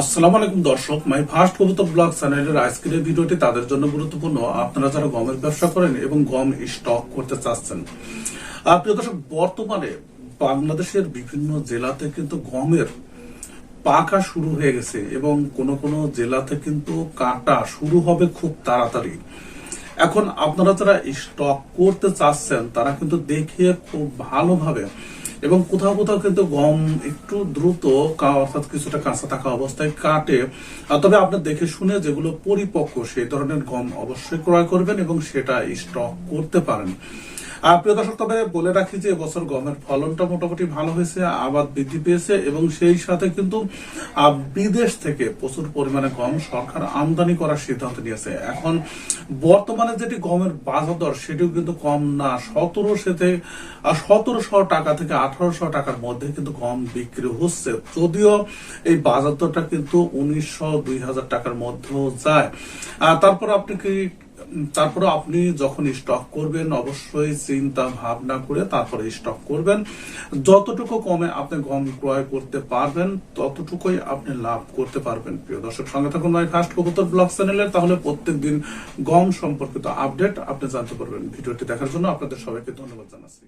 আসসালামু আলাইকুম দর্শক, মাই ফার্স্ট কবিতা ব্লগ চ্যানেলের আজকের ভিডিওটি তাদের জন্য গুরুত্বপূর্ণ। আপনারা যারা গমের ব্যবসা করেন এবং গম স্টক করতে চাচ্ছেন প্রিয় দর্শক, বর্তমানে বাংলাদেশের বিভিন্ন জেলাতে কিন্তু গমের পাকা শুরু হয়ে গেছে এবং কোন কোন জেলাতে কিন্তু কাটা শুরু হবে খুব তাড়াতাড়ি। এখন আপনারা যারা স্টক করতে চাচ্ছেন, তারা কিন্তু দেখে খুব ভালোভাবে এবং কোথাও কোথাও কিন্তু গম একটু দ্রুত অর্থাৎ কিছুটা কাঁচা থাকা অবস্থায় কাটে। তবে আপনার দেখে শুনে যেগুলো পরিপক্ক, সেই ধরনের গম অবশ্যই ক্রয় করবেন এবং সেটা স্টক করতে পারেন। প্রিয় দর্শক, তবে বলে রাখি যে এবছর গমের ফলনটা মোটামুটি ভালো হয়েছে, আবাদ বৃদ্ধি পেয়েছে এবং সেই সাথে কিন্তু বিদেশ থেকে প্রচুর পরিমাণে গম সরকার আমদানি করার সিদ্ধান্ত নিয়েছে। এখন বর্তমানে যেটি গমের বাজার দর, সেটিও কিন্তু কম না। সতেরোশো থেকে সতেরোশো টাকা থেকে আঠারোশো টাকার মধ্যে কিন্তু গম বিক্রি হচ্ছে। যদিও এই বাজার দরটা কিন্তু উনিশশো দুই হাজার টাকার মধ্যেও যায়। তারপর আপনি কি তারপরে আপনি যখন স্টক করবেন, অবশ্যই চিন্তা ভাবনা করে তারপরে স্টক করবেন। যতটুকু কমে আপনি গম ক্রয় করতে পারবেন, ততটুকুই আপনি লাভ করতে পারবেন। প্রিয় দর্শক, সঙ্গে থাকুন ভাই ফার্স্ট কবুতর ব্লগ চ্যানেলের তাহলে প্রত্যেক দিন গম সম্পর্কিত আপডেট আপনি জানতে পারবেন। ভিডিওটি দেখার জন্য আপনাদের সবাইকে ধন্যবাদ জানাচ্ছি।